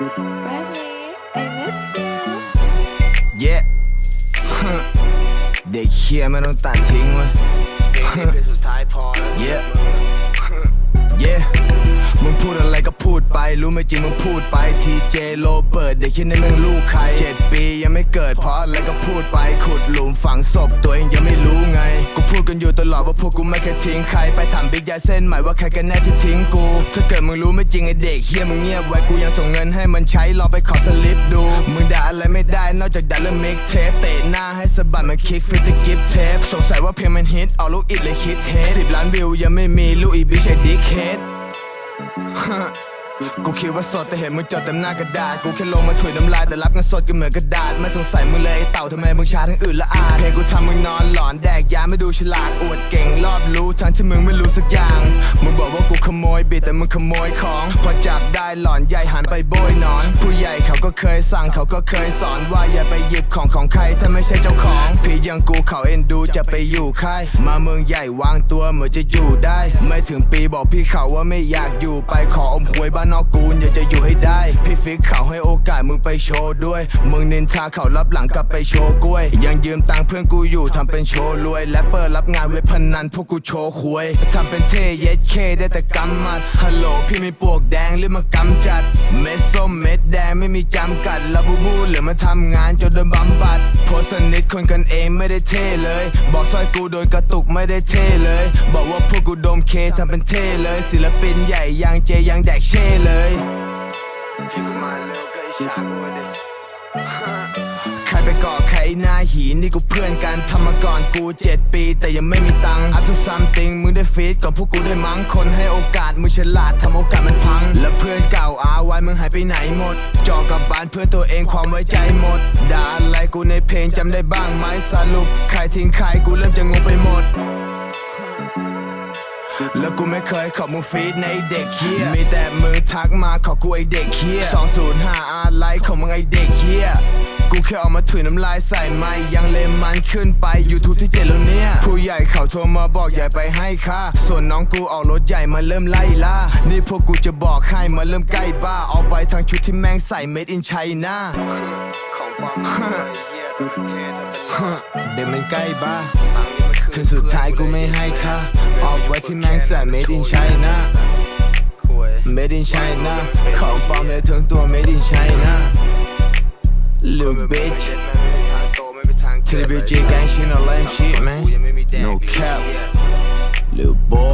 Bradley I miss you เด็กเคียไม่ต้องตัดทิ้งวะเย้เย้มึงพูดอะไรก็พูดไป รู้ไหมจริงมึงพูดไปทีเจโรเบิร์ตเด็กที่นั่นมึงลูกใครเจ็ดปียังไม่เกิดเพราะอะไรก็พูดไป ขุดหลุมฝังศพตัวเองยังไม่รู้ ตลอดว่าพวกกูไม่เคยทิ้งใครไปถามบิ๊กยาเส้นหม่ว่าใครกันแน่ที่ทิ้งกู ถ้าเกิดมึงรู้ไม่จริงไอเด็กเฮียมึงเงียบไว้กูยังส่งเงินให้มันใช้ลองไปขอสลิปดู มึงด่าอะไรไม่ได้นอกจากด่าเรื่องมิกเทปเตะหน้าให้สะบัดมันคิกฟิตกิฟเทปสงสัยว่าเพลงมันฮิตเอาลูกอิดเลยคิดเทสสิบล้านวิวยังไม่มีลูกอีบิชไอดิกเฮด กูคิดว่าสดแต่เห็นมึงจดเต็มหน้ากระดาษ กูแค่ลงมาถุยน้ำลายแต่รับเงินสดก็เหมือนกระดาษ ไม่สงสัยมึงเลยไอ้เต่าทำไมมึงช้าทั้งอื่นละอาเพลงกูทำมึงนอนหลอนแดกยาไม่ดูฉลาดอวดเก่งรอบรู้ทั้งที่มึงไม่รู้สักอย่าง กูขโมยบิดแต่มึงขโมยของพอจับได้หลอนใหญ่หันไปโบยนอน ผู้ใหญ่เขาก็เคยสั่งเขาก็เคยสอนว่าอย่าไปหยิบของของใครถ้าไม่ใช่เจ้าของ พี่ยังกูเขาเอ็นดูจะไปอยู่ค่ายมาเมืองใหญ่วางตัวเหมือนจะอยู่ได้ ไม่ถึงปีบอกพี่เขาว่าไม่อยากอยู่ไปขออมหวยบ้านนอกกูอยากจะอยู่ให้ได้ พี่ฟิกเขาให้โอกาสมึงไปโชว์ด้วย มึงนินทาเขารับหลังกลับไปโชว์กล้วย ยังยืมตังค์เพื่อนกูอยู่ทำเป็นโชว์รวยแรปเปอร์รับงานเว็บพนันพวกกูโชว์ควยทำเป็นเท่เย็ดเคได้แต่กำมัดฮัลโหลพี่ไมีปวกแดงหรือมากำจัด เม็ดส้มเม็ดแดงไม่มีจำกัดลาบูบูหลือมาทำงานจนโดนบำบัดโพสต์สนิทคนกันเองไม่ได้เท่เลย บอกซอยกูโดนกระตุกไม่ได้เท่เลย บอกว่าพวกกูดมเคทำเป็นเท่เลย ศิลปินใหญ่ยังเจยังแดกเช่เลยที่กูมา อใครหน้าหีนี่กูเพื่อนกันทำมาก่อนกูเจ็ดปี แต่ยังไม่มีตังค์อัทุซัมติงมึงได้ฟีดก่อนพวกกูได้มั้งคนให้โอกาสมึงฉลาดทำโอกาสมันพัง แล้วเพื่อนเก่าอาไว้มึงหายไปไหนหมด จอกับบานเพื่อตัวเองความไว้ใจหมดด่าอะไรกูในเพลงจำได้บ้างไหมสรุปใครทิ้งใครกูเริ่มจะงงไปหมด แล้วกูไม่เคยขอมึงฟีดในเด็กเฮียมีแต่มึงทักมาขอกูไอเด็กเฮีย205อาไลค์ของมึงไอเด็กเฮียกูแค่เอามาถุยน้ำลายใส่ไม่ยังเลมมันขึ้นไป YouTube ที่เจ็ดแล้วเนี่ยผู้ใหญ่เขาโทรมาบอกอย่าไปให้ค่าส่วนน้องกูออกรถใหญ่มาเริ่มไล่ล่า นี่พวกกูจะบอกให้มาเริ่มใกล้บ้า เอาไปทางชุดที่แม่งใส่ made in China ของปลอมไอ้เหี้ยตัวเท่ทำเป็นหลอกเดี๋ยวมันใกล้บ้าตัง คืนสุดท้ายกูไม่ให้ค่าออกไว้ที่แม่งแส่ made in China Made in China ของปลอมเลยถึงตัว Made in China Little bitch ไม่มีทางโตไม่มีทางเกิด TBG gang shit no lame shit man No cap Little boy